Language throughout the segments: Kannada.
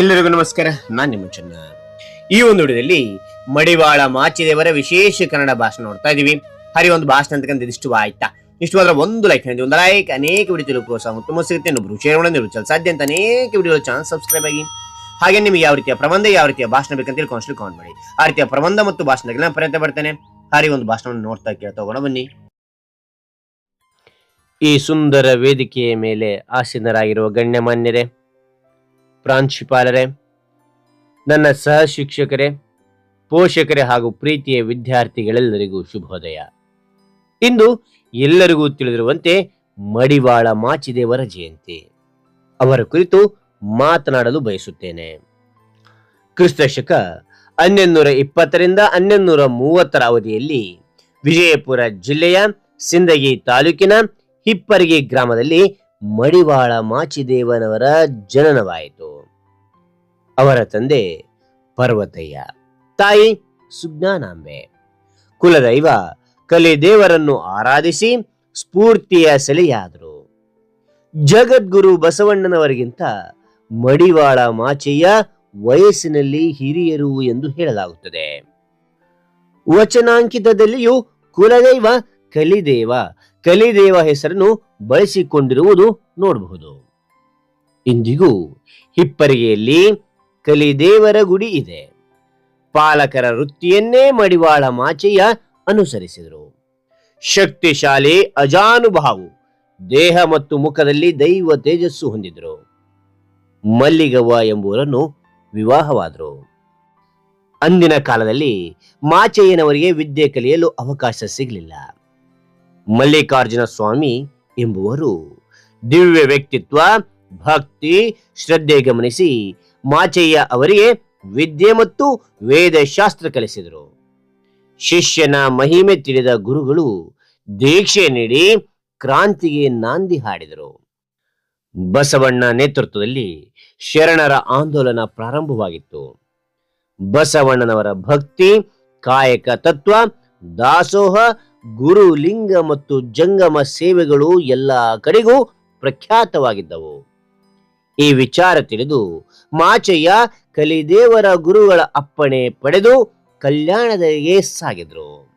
ಎಲ್ಲರಿಗೂ ನಮಸ್ಕಾರ, ನಾನು ನಿಮ್ಮ ಚೆನ್ನ. ಈ ಒಂದು ವಿಡಿಯೋದಲ್ಲಿ ಮಡಿವಾಳ ಮಾಚಿದೇವರ ವಿಶೇಷ ಕನ್ನಡ ಭಾಷಣ ನೋಡ್ತಾ ಇದೀವಿ. ಹರಿ ಒಂದು ಭಾಷಣ ಅಂತಕ್ಕಂಥ ಇಷ್ಟು ಆಯ್ತಾ? ಇಷ್ಟವಾದ್ರೆ ಒಂದು ಲೈಕ್ ಒಂದು ಲೈಕ್ ಅನೇಕ ವಿಡಿಯೋ ತಿಳಿದು ಪ್ರೋತ್ಸಾಹ ಉತ್ತಮ ಸಿಗುತ್ತೆ ಇನ್ನೊಬ್ರು ಶೇರ್ ಸಾಧ್ಯ ಅಂತ ಅನೇಕ ವಿಡಿಯೋ ಚಾನಲ್ ಸಬ್ಸ್ಕ್ರೈಬ್ ಆಗಿ. ಹಾಗೆ ನಿಮಗೆ ಯಾವ ರೀತಿಯ ಪ್ರಬಂಧ, ಯಾವ ರೀತಿಯ ಭಾಷಣ ಬೇಕಂತ ತಿಳ್ಕೊಂಡು ಕಾಮೆಂಟ್ ಮಾಡಿ. ಆ ರೀತಿಯ ಪ್ರಬಂಧ ಮತ್ತು ಭಾಷಣಗಳನ್ನ ನಾನು ಪ್ರಯತ್ನ ಪಡ್ತೇನೆ. ಹರಿ ಒಂದು ಭಾಷಣವನ್ನು ನೋಡ್ತಾ ಕೇಳ್ತಾ ಹೋಗೋಣ, ಬನ್ನಿ. ಈ ಸುಂದರ ವೇದಿಕೆಯ ಮೇಲೆ ಆಸೀನರಾಗಿರುವ ಗಣ್ಯಮಾನ್ಯರೇ ಪ್ರಾಂಶುಪಾಲರೇ, ನನ್ನ ಸಹ ಶಿಕ್ಷಕರೇ ಪೋಷಕರೇ ಹಾಗೂ ಪ್ರೀತಿಯ ವಿದ್ಯಾರ್ಥಿಗಳೆಲ್ಲರಿಗೂ ಶುಭೋದಯ. ಇಂದು ಎಲ್ಲರಿಗೂ ತಿಳಿದಿರುವಂತೆ ಮಡಿವಾಳ ಮಾಚಿದೇವರ ಜಯಂತಿ. ಅವರ ಕುರಿತು ಮಾತನಾಡಲು ಬಯಸುತ್ತೇನೆ. ಕ್ರಿಸ್ತ ಶಕ ಹನ್ನೊಂದೂರ ಇಪ್ಪತ್ತರಿಂದ ಹನ್ನೆನ್ನೂರ ಮೂವತ್ತರ ಅವಧಿಯಲ್ಲಿ ವಿಜಯಪುರ ಜಿಲ್ಲೆಯ ಸಿಂದಗಿ ತಾಲೂಕಿನ ಹಿಪ್ಪರಿಗೆ ಗ್ರಾಮದಲ್ಲಿ ಮಡಿವಾಳ ಮಾಚಿದೇವನವರ ಜನನವಾಯಿತು. ಅವರ ತಂದೆ ಪರ್ವತಯ್ಯ. ತಾಯಿ ಸುಜ್ಞಾನಾಂಬೆ. ಕುಲದೈವ ಕಲಿದೇವರನ್ನು ಆರಾಧಿಸಿ ಸ್ಫೂರ್ತಿಯ ಸೆಲೆಯಾದರು. ಜಗದ್ಗುರು ಬಸವಣ್ಣನವರಿಗಿಂತ ಮಡಿವಾಳ ಮಾಚಯ್ಯ ವಯಸ್ಸಿನಲ್ಲಿ ಹಿರಿಯರು ಎಂದು ಹೇಳಲಾಗುತ್ತದೆ. ವಚನಾಂಕಿತದಲ್ಲಿಯೂ ಕುಲದೈವ ಕಲಿದೇವ ಕಲಿದೇವ ಹೆಸರನ್ನು ಬಳಸಿಕೊಂಡಿರುವುದು ನೋಡಬಹುದು. ಇಂದಿಗೂ ಹಿಪ್ಪರಿಗೆಯಲ್ಲಿ ಕಲಿದೇವರ ಗುಡಿ ಇದೆ. ಪಾಲಕರ ವೃತ್ತಿಯನ್ನೇ ಮಡಿವಾಳ ಮಾಚಯ್ಯ ಅನುಸರಿಸಿದರು. ಶಕ್ತಿಶಾಲಿ ಅಜಾನುಭಾವು ದೇಹ ಮತ್ತು ಮುಖದಲ್ಲಿ ದೈವ ತೇಜಸ್ಸು ಹೊಂದಿದ್ರು ಮಲ್ಲಿಗವ್ವ ಎಂಬುವರನ್ನು ವಿವಾಹವಾದರು. ಅಂದಿನ ಕಾಲದಲ್ಲಿ ಮಾಚಯ್ಯನವರಿಗೆ ವಿದ್ಯೆ ಕಲಿಯಲು ಅವಕಾಶ ಸಿಗಲಿಲ್ಲ. ಮಲ್ಲಿಕಾರ್ಜುನ ಸ್ವಾಮಿ ಎಂಬುವರು ದಿವ್ಯ ವ್ಯಕ್ತಿತ್ವ, ಭಕ್ತಿ, ಶ್ರದ್ಧೆ ಗಮನಿಸಿ ಮಾಚಯ್ಯ ಅವರಿಗೆ ವಿದ್ಯೆ ಮತ್ತು ವೇದಶಾಸ್ತ್ರ ಕಲಿಸಿದರು. ಶಿಷ್ಯನ ಮಹಿಮೆ ತಿಳಿದ ಗುರುಗಳು ದೀಕ್ಷೆ ನೀಡಿ ಕ್ರಾಂತಿಗೆ ನಾಂದಿ ಹಾಡಿದರು. ಬಸವಣ್ಣ ನೇತೃತ್ವದಲ್ಲಿ ಶರಣರ ಆಂದೋಲನ ಪ್ರಾರಂಭವಾಗಿತ್ತು. ಬಸವಣ್ಣನವರ ಭಕ್ತಿ, ಕಾಯಕ ತತ್ವ, ದಾಸೋಹ ಗುರು ಲಿಂಗ ಮತ್ತು ಜಂಗಮ ಸೇವೆಗಳು ಎಲ್ಲ ಕಡೆಗೂ ಪ್ರಖ್ಯಾತವಾಗಿದ್ದವು. ಈ ವಿಚಾರ ತಿಳಿದು ಮಾಚಯ್ಯ ಕಲಿದೇವರ ಗುರುಗಳ ಅಪ್ಪಣೆ ಪಡೆದು ಕಲ್ಯಾಣದಗೆ ಸಾಗಿದ್ರು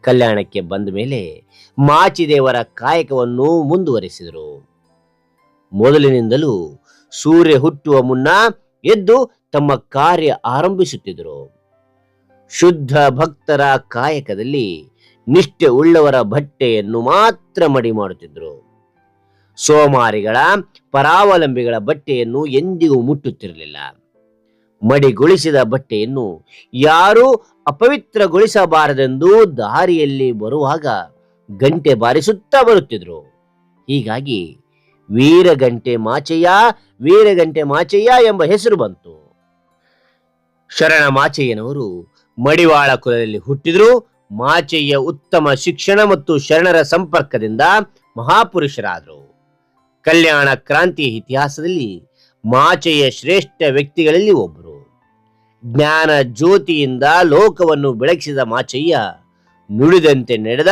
ಕಲ್ಯಾಣಕ್ಕೆ ಬಂದ ಮೇಲೆ ಮಾಚಿದೇವರ ಕಾಯಕವನ್ನು ಮುಂದುವರಿಸಿದರು. ಮೊದಲಿನಿಂದಲೂ ಸೂರ್ಯ ಹುಟ್ಟುವ ಮುನ್ನ ಎದ್ದು ತಮ್ಮ ಕಾರ್ಯ ಆರಂಭಿಸುತ್ತಿದ್ದರು. ಶುದ್ಧ ಭಕ್ತರ ಕಾಯಕದಲ್ಲಿ ನಿಷ್ಠೆ ಉಳ್ಳವರ ಬಟ್ಟೆಯನ್ನು ಮಾತ್ರ ಮಡಿ ಮಾಡುತ್ತಿದ್ದರು ಸೋಮಾರಿಗಳ ಪರಾವಲಂಬಿಗಳ ಬಟ್ಟೆಯನ್ನು ಎಂದಿಗೂ ಮುಟ್ಟುತ್ತಿರಲಿಲ್ಲ. ಮಡಿಗೊಳಿಸಿದ ಬಟ್ಟೆಯನ್ನು ಯಾರೂ ಅಪವಿತ್ರಗೊಳಿಸಬಾರದೆಂದು ದಾರಿಯಲ್ಲಿ ಬರುವಾಗ ಗಂಟೆ ಬಾರಿಸುತ್ತಾ ಬರುತ್ತಿದ್ರು. ಹೀಗಾಗಿ ವೀರಗಂಟೆ ಮಾಚಯ್ಯ ವೀರಗಂಟೆ ಮಾಚಯ್ಯ ಎಂಬ ಹೆಸರು ಬಂತು. ಶರಣ ಮಾಚಯ್ಯನವರು ಮಡಿವಾಳ ಕುಲದಲ್ಲಿ ಹುಟ್ಟಿದ್ರು. ಮಾಚಯ್ಯ ಉತ್ತಮ ಶಿಕ್ಷಣ ಮತ್ತು ಶರಣರ ಸಂಪರ್ಕದಿಂದ ಮಹಾಪುರುಷರಾದರು. ಕಲ್ಯಾಣ ಕ್ರಾಂತಿಯ ಇತಿಹಾಸದಲ್ಲಿ ಮಾಚೆಯ ಶ್ರೇಷ್ಠ ವ್ಯಕ್ತಿಗಳಲ್ಲಿ ಒಬ್ಬರು ಜ್ಞಾನ ಜ್ಯೋತಿಯಿಂದ ಲೋಕವನ್ನು ಬೆಳಗಿಸಿದ ಮಾಚಯ್ಯ ನುಡಿದಂತೆ ನಡೆದ,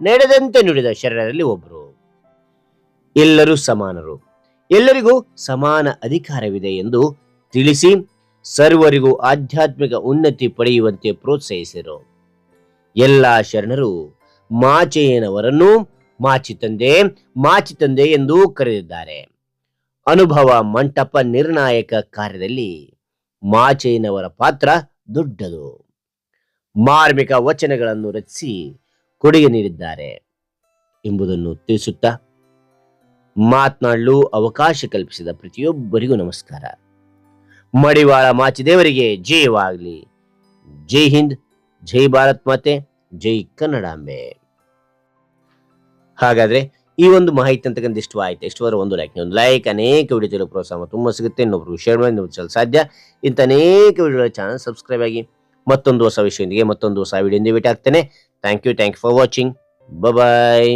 ನಡೆದಂತೆ ನುಡಿದ ಶರಣರಲ್ಲಿ ಒಬ್ಬರು ಎಲ್ಲರೂ ಸಮಾನರು. ಎಲ್ಲರಿಗೂ ಸಮಾನ ಅಧಿಕಾರವಿದೆ ಎಂದು ತಿಳಿಸಿ ಸರ್ವರಿಗೂ ಆಧ್ಯಾತ್ಮಿಕ ಉನ್ನತಿ ಪಡೆಯುವಂತೆ ಪ್ರೋತ್ಸಾಹಿಸಿದರು. ಎಲ್ಲ ಶರಣರು ಮಾಚಯ್ಯನವರನ್ನು ಮಾಚಿ ತಂದೆ ಮಾಚಿ ತಂದೆ ಎಂದು ಕರೆದಿದ್ದಾರೆ. ಅನುಭವ ಮಂಟಪ ನಿರ್ಣಾಯಕ ಕಾರ್ಯದಲ್ಲಿ ಮಾಚಯ್ಯನವರ ಪಾತ್ರ ದೊಡ್ಡದು. ಮಾರ್ಮಿಕ ವಚನಗಳನ್ನು ರಚಿಸಿ ಕೊಡುಗೆ ನೀಡಿದ್ದಾರೆ ಎಂಬುದನ್ನು ತಿಳಿಸುತ್ತಾ ಮಾತನಾಡಲು ಅವಕಾಶ ಕಲ್ಪಿಸಿದ ಪ್ರತಿಯೊಬ್ಬರಿಗೂ ನಮಸ್ಕಾರ. ಮಡಿವಾಳ ಮಾಚಿದೇವರಿಗೆ ಜಯವಾಗಲಿ. ಜೈ ಹಿಂದ್, ಜೈ ಭಾರತ್ ಮಾತೆ, ಜೈ ಕನ್ನಡಾಂಬೆ ಹಾಗಾದ್ರೆ ಈ ಒಂದು ಮಾಹಿತಿ ಅಂತಕ್ಕಂಥ ಇಷ್ಟ ಆಯ್ತು. ಇಷ್ಟವಾದ್ರೆ ಒಂದು ಲೈಕ್ ಒಂದು ಲೈಕ್ ಅನೇಕ ವಿಡಿಯೋ ಪ್ರೋತ್ಸಾಹ ತುಂಬ ಸಿಗುತ್ತೆ. ಇನ್ನೊಬ್ರು ಶೇರ್ ಮಾಡಿ ನಿಮ್ಗೆ ಸಾಧ್ಯ. ಇಂಥ ಅನೇಕ ವಿಡಿಯೋಗಳ ಚಾನಲ್ ಸಬ್ಸ್ಕ್ರೈಬ್ ಆಗಿ ಮತ್ತೊಂದು ಹೊಸ ವಿಷಯದೊಂದಿಗೆ, ಮತ್ತೊಂದು ಹೊಸ ವಿಡಿಯೋದಿಂದ ಭೇಟಿ ಆಗ್ತೇನೆ. Thank you thank you for watching bye